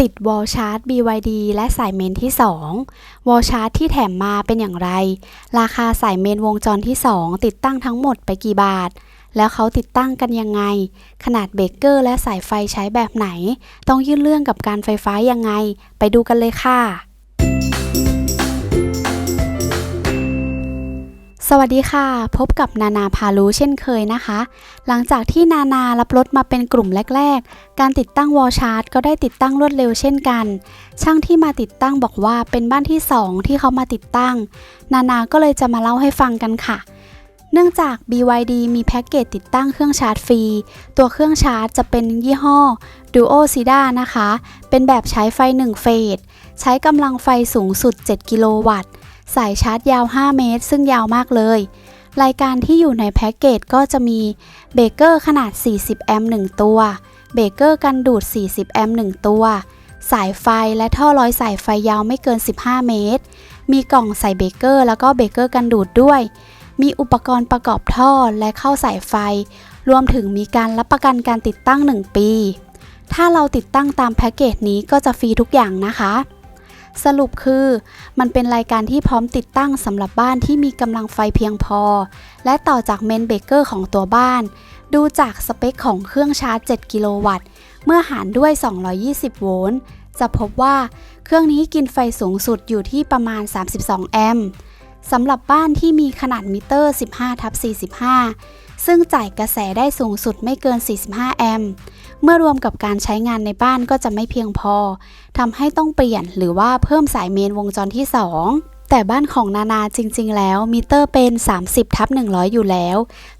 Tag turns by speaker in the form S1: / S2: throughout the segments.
S1: ติดวอลชาร์ต BYD และสายเมนที่ 2 วอลชาร์ตที่แถมมาเป็นอย่างไร ราคาสายเมนวงจรที่ 2 ติดตั้งทั้งหมดไปกี่บาท แล้วเขาติดตั้งกันยังไง ขนาดเบรกเกอร์และสายไฟใช้แบบไหน ต้องยื่นเรื่องกับการไฟฟ้ายังไง ไปดูกันเลยค่ะ สวัสดีค่ะ พบกับนานาพารู้เช่นเคยนะคะ หลังจากที่นานารับรถมาเป็นกลุ่มแรก ๆ การติดตั้งวอลชาร์จก็ได้ติดตั้งรวดเร็วเช่นกัน ช่างที่มาติดตั้งบอกว่าเป็นบ้านที่ 2 ที่เขามาติดตั้ง นานาก็เลยจะมาเล่าให้ฟังกันค่ะ เนื่องจาก BYD มีแพ็กเกจติดตั้งเครื่องชาร์จฟรี ตัวเครื่องชาร์จจะเป็นยี่ห้อ Duo s i d a นะคะ เป็นแบบใช้ไฟ 1 เฟส ใช้กำลังไฟสูงสุด 7 กิโลวัตต์ สายชาร์จยาว 5 เมตร ซึ่งยาวมากเลย รายการที่อยู่ในแพ็กเกจก็จะมีเบเกอร์ขนาด 40 แอมป์1ตัว เบเกอร์กันดูด 40 แอมป์1ตัว สายไฟและท่อร้อยสายไฟยาวไม่เกิน 15 เมตร มีกล่องใส่เบเกอร์แล้วก็เบเกอร์กันดูดด้วย มีอุปกรณ์ประกอบท่อและเข้าสายไฟ รวมถึงมีการรับประกันการติดตั้ง 1 ปี ถ้าเราติดตั้งตามแพ็กเกจนี้ก็จะฟรีทุกอย่างนะคะ สรุปคือ มันเป็นรายการที่พร้อมติดตั้งสำหรับบ้านที่มีกำลังไฟเพียงพอ และต่อจากเมนเบเกอร์ของตัวบ้าน ดูจากสเปคของเครื่องชาร์จ 7 กิโลวัตต์ เมื่อหารด้วย 220 โวลต์ จะพบว่าเครื่องนี้กินไฟสูงสุดอยู่ที่ประมาณ 32 แอมป์สำหรับบ้านที่มีขนาดมิเตอร์ 15 ทับ 45 ซึ่งจ่ายกระแสได้สูงสุดไม่เกิน 45 แอมป์ เมื่อรวมกับการใช้งานในบ้านก็จะไม่เพียงพอทำให้ต้องเปลี่ยนหรือว่าเพิ่มสายเมนวงจรที่ 2 แต่บ้านของนานาจริง ๆ แล้วมิเตอร์เป็น 30ทับ100 อยู่แล้ว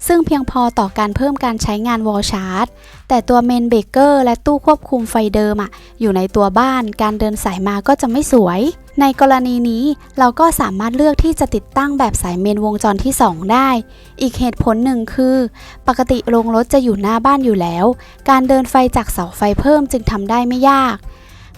S1: ซึ่งเพียงพอต่อการเพิ่มการใช้งานวอลชาร์จ แต่ตัวเมนเบเกอร์และตู้ควบคุมไฟเดิมอะอยู่ในตัวบ้านการเดินสายมาก็จะไม่สวย ในกรณีนี้เราก็สามารถเลือกที่จะติดตั้งแบบสายเมนวงจรที่ 2 ได้ อีกเหตุผลหนึ่งคือ ปกติโรงรถจะอยู่หน้าบ้านอยู่แล้ว การเดินไฟจากเสาไฟเพิ่มจึงทำได้ไม่ยาก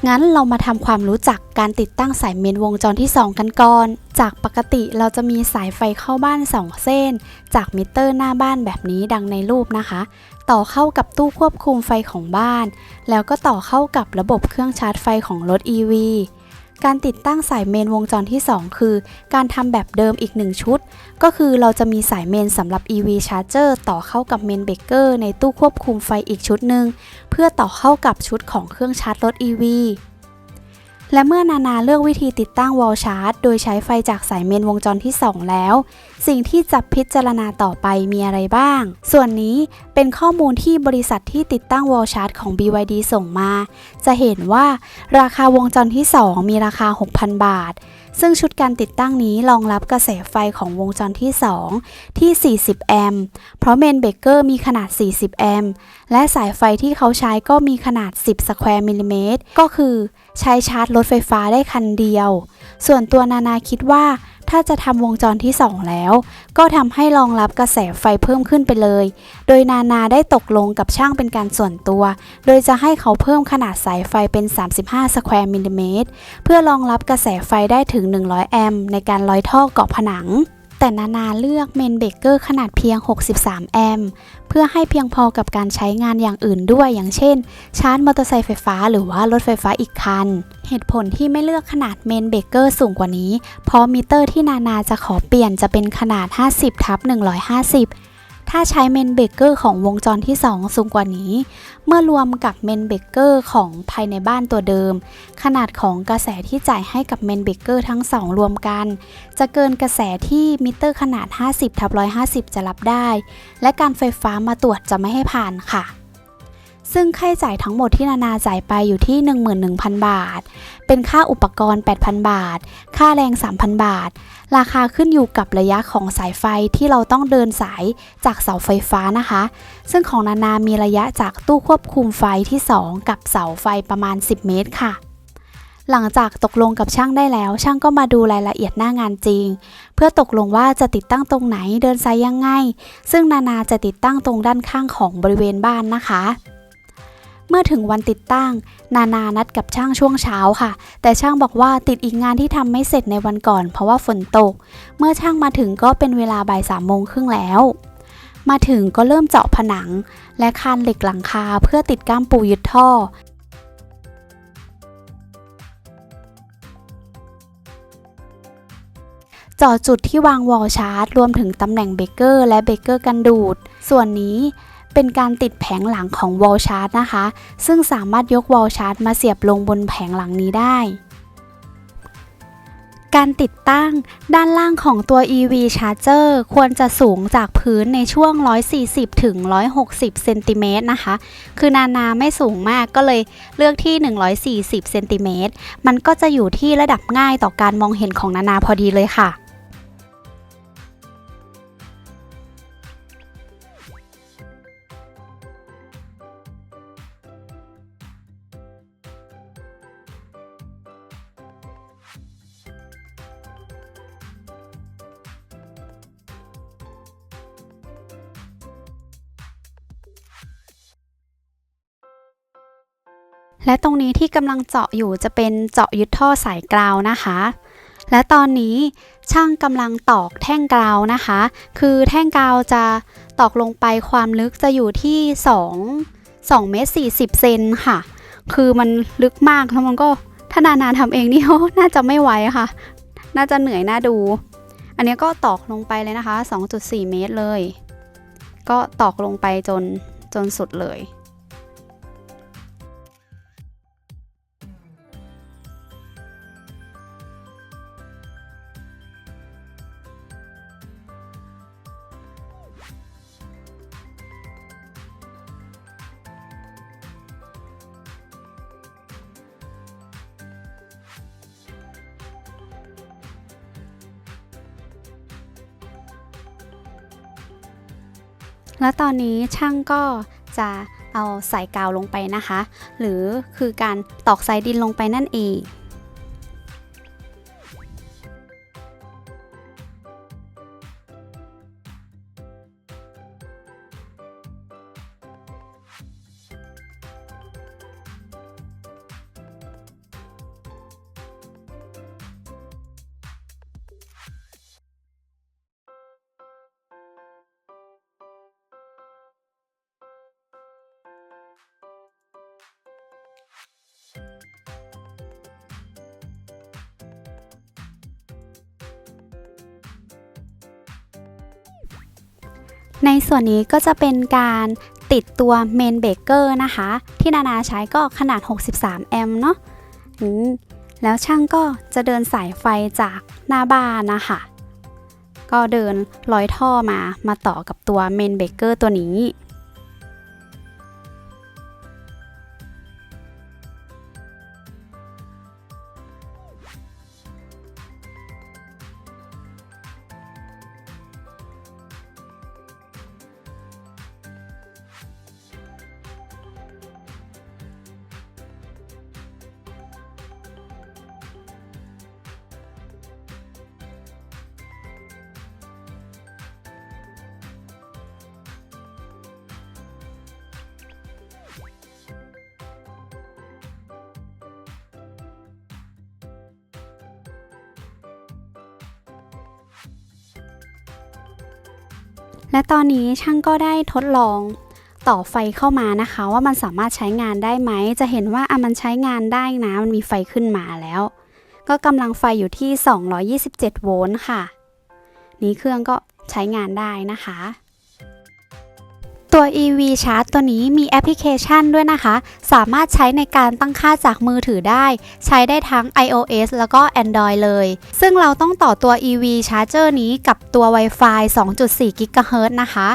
S1: งั้นเรามาทำความรู้จักการติดตั้งสายเมนวงจรที่ 2 กันก่อน จากปกติเราจะมีสายไฟเข้าบ้าน 2 เส้น จากมิเตอร์หน้าบ้านแบบนี้ดังในรูปนะคะ ต่อเข้ากับตู้ควบคุมไฟของบ้าน แล้วก็ต่อเข้ากับระบบเครื่องชาร์จไฟของรถ EV การติดตั้งสายเมนวงจรที่ 2 คือ การทำแบบเดิมอีก 1 ชุด ก็คือเราจะมีสายเมนสำหรับ EV Charger ต่อเข้ากับเมนเบเกอร์ในตู้ควบคุมไฟอีกชุดหนึ่ง เพื่อต่อเข้ากับชุดของเครื่องชาร์จรถ EV และเมื่อนานาเลือกวิธีติดตั้งวอลชาร์จ โดยใช้ไฟจากสายเมนวงจรที่ 2 แล้ว สิ่งที่จะพิจารณาต่อไปมีอะไรบ้าง ส่วนนี้เป็นข้อมูลที่บริษัทที่ติดตั้งวอลชาร์จของ BYD ส่งมา จะเห็นว่าราคาวงจรที่ 2 มีราคา 6,000 บาท ซึ่งชุดการติดตั้งนี้รองรับกระแสไฟของวงจรที่ 2 ที่ 40 แอมป์ เพราะเมนเบเกอร์มีขนาด 40 แอมป์ และสายไฟที่เขาใช้ก็มีขนาด 10 สแควร์มิลลิเมตร ก็คือใช้ชาร์จรถไฟฟ้าได้คันเดียว ส่วนตัวนานาคิดว่า ถ้าจะทำวงจรที่ 2 แล้ว ก็ทำให้รองรับกระแสไฟเพิ่มขึ้นไปเลย โดยนานาได้ตกลงกับช่างเป็นการส่วนตัว โดยจะให้เขาเพิ่มขนาดสายไฟเป็น 35 สแควร์มิลลิเมตร เพื่อรองรับกระแสไฟได้ถึง 100 แอมป์ในการร้อยท่อเกาะผนัง แต่นานาเลือกเมนเบเกอร์ขนาดเพียง 63 แอมป์เพื่อให้เพียงพอกับการใช้งานอย่างอื่นด้วย อย่างเช่น ชาร์จมอเตอร์ไซค์ไฟฟ้าหรือว่ารถไฟฟ้าอีกคัน เหตุผลที่ไม่เลือกขนาดเมนเบเกอร์สูงกว่านี้ เพราะมิเตอร์ที่นานาจะขอเปลี่ยนจะเป็นขนาด 50ทับ150 ถ้าใช้เมนเบกเกอร์ของวงจรที่ 2 สูงกว่านี้ เมื่อรวมกับเมนเบกเกอร์ของภายในบ้านตัวเดิม ขนาดของกระแสที่จ่ายให้กับเมนเบกเกอร์ทั้ง 2 รวมกัน จะเกินกระแสที่มิเตอร์ขนาด 50ทับ150 จะรับได้ และการไฟฟ้ามาตรวจจะไม่ให้ผ่านค่ะซึ่งค่าใช้จ่ายทั้งหมดที่นานาจ่ายไปอยู่ที่ 11,000 บาท เป็นค่าอุปกรณ์ 8,000 บาท ค่าแรง 3,000 บาท ราคาขึ้นอยู่กับระยะของสายไฟที่เราต้องเดินสายจากเสาไฟฟ้านะคะ ซึ่งของนานามีระยะจากตู้ควบคุมไฟที่ 2 กับเสาไฟประมาณ 10 เมตรค่ะ หลังจากตกลงกับช่างได้แล้ว ช่างก็มาดูรายละเอียดหน้างานจริง เพื่อตกลงว่าจะติดตั้งตรงไหนเดินสายยังไง ซึ่งนานาจะติดตั้งตรงด้านข้างของบริเวณบ้านนะคะ เมื่อถึงวันติดตั้ง นานานัดกับช่างช่วงเช้าค่ะ แต่ช่างบอกว่าติดอีกงานที่ทำไม่เสร็จในวันก่อน เพราะว่าฝนตก เมื่อช่างมาถึงก็เป็นเวลาบ่ายสามโมงครึ่งแล้ว มาถึงก็เริ่มเจาะผนัง และคานเหล็กหลังคาเพื่อติดก้ามปูยึดท่อจาะจุดที่วางวอลชาร์จ รวมถึงตำแหน่งเบเกอร์และเบเกอร์กันดูด ส่วนนี้ เป็นการติดแผงหลังของวอลชาร์จนะคะ ซึ่งสามารถยกวอลชาร์จมาเสียบลงบนแผงหลังนี้ได้ การติดตั้งด้านล่างของตัว EV Charger ควรจะสูงจากพื้นในช่วง 140 ถึง 160 เซนติเมตรนะคะ คือนานาไม่สูงมากก็เลยเลือกที่ 140 เซนติเมตร มันก็จะอยู่ที่ระดับง่ายต่อการมองเห็นของนานาพอดีเลยค่ะ และตรงนี้ที่กำลังเจาะอยู่จะเป็นเจาะยึดท่อสายกราวนะคะ และตอนนี้ช่างกำลังตอกแท่งกราวนะคะ คือแท่งกราวจะตอกลงไปความลึกจะอยู่ที่ 2 2เมตร40เซนค่ะ คือมันลึกมากแล้วมันก็ถ้านานาทำเองนี่น่าจะไม่ไหวค่ะ น่าจะเหนื่อยน่าดู อันนี้ก็ตอกลงไปเลยนะคะ 2.4 เมตรเลย ก็ตอกลงไปจนจนสุดเลย แล้วตอนนี้ช่างก็จะเอาใส่กาวลงไปนะคะ หรือคือการตอกสายดินลงไปนั่นเอง ในส่วนนี้ก็จะเป็นการติดตัวเมนเบเกอร์นะคะ ที่นานาใช้ก็ขนาด 63 แอมป์เนาะแล้วช่างก็จะเดินสายไฟจากหน้าบ้านนะคะ ก็เดินร้อยท่อมามาต่อกับตัวเมนเบเกอร์ตัวนี้ และตอนนี้ช่างก็ได้ทดลองต่อไฟเข้ามานะคะ ว่ามันสามารถใช้งานได้ไหม จะเห็นว่าอะมันใช้งานได้นะมันมีไฟขึ้นมาแล้ว ก็กำลังไฟอยู่ที่ 227 โวลต์ค่ะ นี้เครื่องก็ใช้งานได้นะคะ ตัว EV Charge ตัวนี้มีแอปพลิเคชันด้วยนะคะ สามารถใช้ในการตั้งค่าจากมือถือได้ ใช้ได้ทั้ง iOS แล้วก็ Android เลย ซึ่งเราต้องต่อตัว EV Charger นี้กับตัว Wi-Fi 2.4 GHz นะคะ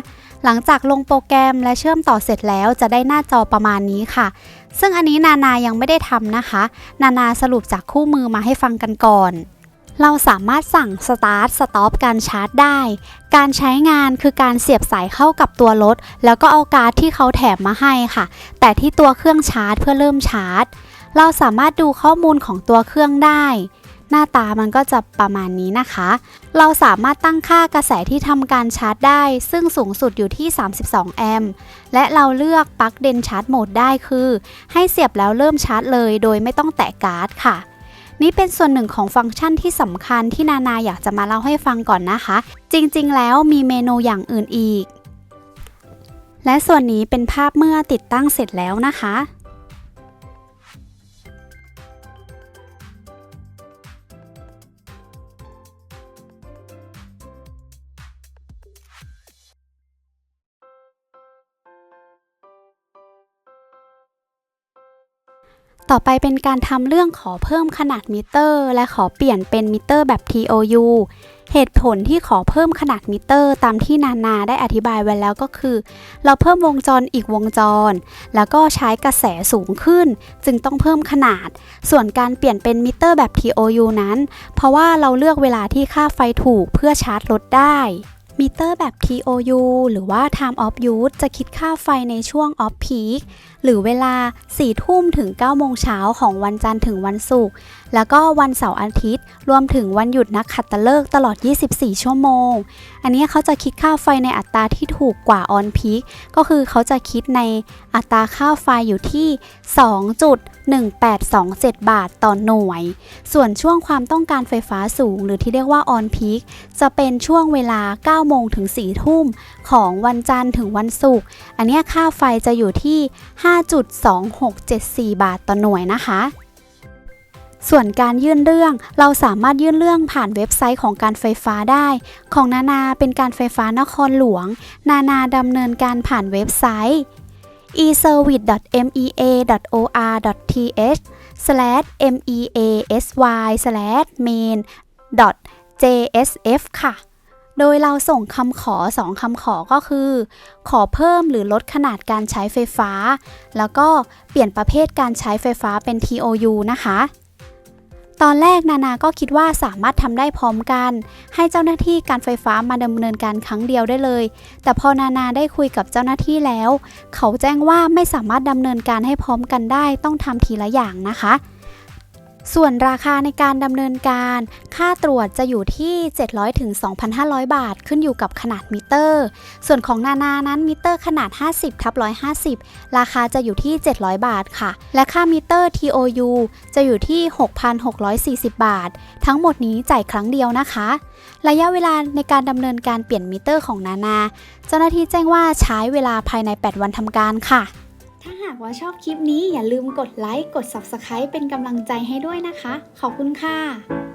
S1: หลังจากลงโปรแกรมและเชื่อมต่อเสร็จแล้วจะได้หน้าจอประมาณนี้ค่ะ ซึ่งอันนี้นานายังไม่ได้ทำนะคะ นานาสรุปจากคู่มือมาให้ฟังกันก่อน เราสามารถสั่ง Start Stop การชาร์จได้ การใช้งานคือการเสียบสายเข้ากับตัวรถ แล้วก็เอาการ์ดที่เขาแถมมาให้ค่ะ แต่ที่ตัวเครื่องชาร์จเพื่อเริ่มชาร์จ เราสามารถดูข้อมูลของตัวเครื่องได้ หน้าตามันก็จะประมาณนี้นะคะ เราสามารถตั้งค่ากระแสที่ทำการชาร์จได้ ซึ่งสูงสุดอยู่ที่ 32 แอมป์ และเราเลือกปลั๊กเดนชาร์จโหมดได้คือ ให้เสียบแล้วเริ่มชาร์จเลย โดยไม่ต้องแตะการ์ดค่ะ นี่เป็นส่วนหนึ่งของฟังก์ชันที่สำคัญที่นานาอยากจะมาเล่าให้ฟังก่อนนะคะ จริงๆ แล้วมีเมนูอย่างอื่นอีก และส่วนนี้เป็นภาพเมื่อติดตั้งเสร็จแล้วนะคะ ต่อไปเป็นการทำเรื่องขอเพิ่มขนาดมิเตอร์ และขอเปลี่ยนเป็นมิเตอร์แบบ TOU เหตุผลที่ขอเพิ่มขนาดมิเตอร์ ตามที่นานาได้อธิบายไว้แล้วก็คือ เราเพิ่มวงจรอีกวงจร แล้วก็ใช้กระแสสูงขึ้น จึงต้องเพิ่มขนาด ส่วนการเปลี่ยนเป็นมิเตอร์แบบ TOU นั้น เพราะว่าเราเลือกเวลาที่ค่าไฟถูกเพื่อชาร์จรถได้มิเตอร์แบบ TOU หรือว่า Time of Use จะคิดค่าไฟในช่วง Off Peak หรือเวลา 4 ทุ่มถึง 9 โมงเช้าของวันจันทร์ถึงวันศุกร์ แล้วก็วันเสาร์อาทิตย์ รวมถึงวันหยุดนักขัตฤกษ์ตลอด 24 ชั่วโมง อันนี้เขาจะคิดค่าไฟในอัตราที่ถูกกว่า On Peak ก็คือเขาจะคิดในอัตราค่าไฟอยู่ที่ 2.1827 บาทต่อหน่วย ส่วนช่วงความต้องการไฟฟ้าสูง หรือที่เรียกว่า On Peak จะเป็นช่วงเวลา 9 โมงถึง 4 ทุ่มของวันจันทร์ถึงวันศุกร์ อันนี้ค่าไฟจะอยู่ที่5.2674 บาทต่อหน่วยนะคะ ส่วนการยื่นเรื่องเราสามารถยื่นเรื่องผ่านเว็บไซต์ของการไฟฟ้าได้ ของนานาเป็นการไฟฟ้านครหลวง นานาดำเนินการผ่านเว็บไซต์ eservice.mea.or.th/measy/main.jsf ค่ะ โดยเราส่งคำขอ 2 คำขอก็คือ ขอเพิ่มหรือลดขนาดการใช้ไฟฟ้า แล้วก็เปลี่ยนประเภทการใช้ไฟฟ้าเป็น TOU นะคะ ตอนแรกนานาก็คิดว่าสามารถทำได้พร้อมกัน ให้เจ้าหน้าที่การไฟฟ้ามาดำเนินการครั้งเดียวได้เลย แต่พอนานาได้คุยกับเจ้าหน้าที่แล้ว เขาแจ้งว่าไม่สามารถดำเนินการให้พร้อมกันได้ต้องทำทีละอย่างนะคะ ส่วนราคาในการดำเนินการ ค่าตรวจจะอยู่ที่ 700ถึง2,500 บาท ขึ้นอยู่กับขนาดมิเตอร์ ส่วนของนานานั้นมิเตอร์ขนาด 50ทับ150 ราคาจะอยู่ที่ 700 บาทค่ะ และค่ามิเตอร์ TOU จะอยู่ที่ 6,640 บาท ทั้งหมดนี้จ่ายครั้งเดียวนะคะ ระยะเวลาในการดำเนินการเปลี่ยนมิเตอร์ของนานา เจ้าหน้าที่แจ้งว่าใช้เวลาภายใน 8 วันทำการค่ะ หากว่าชอบคลิปนี้อย่าลืมกดไลค์ กด Subscribe เป็นกำลังใจให้ด้วยนะคะ ขอบคุณค่ะ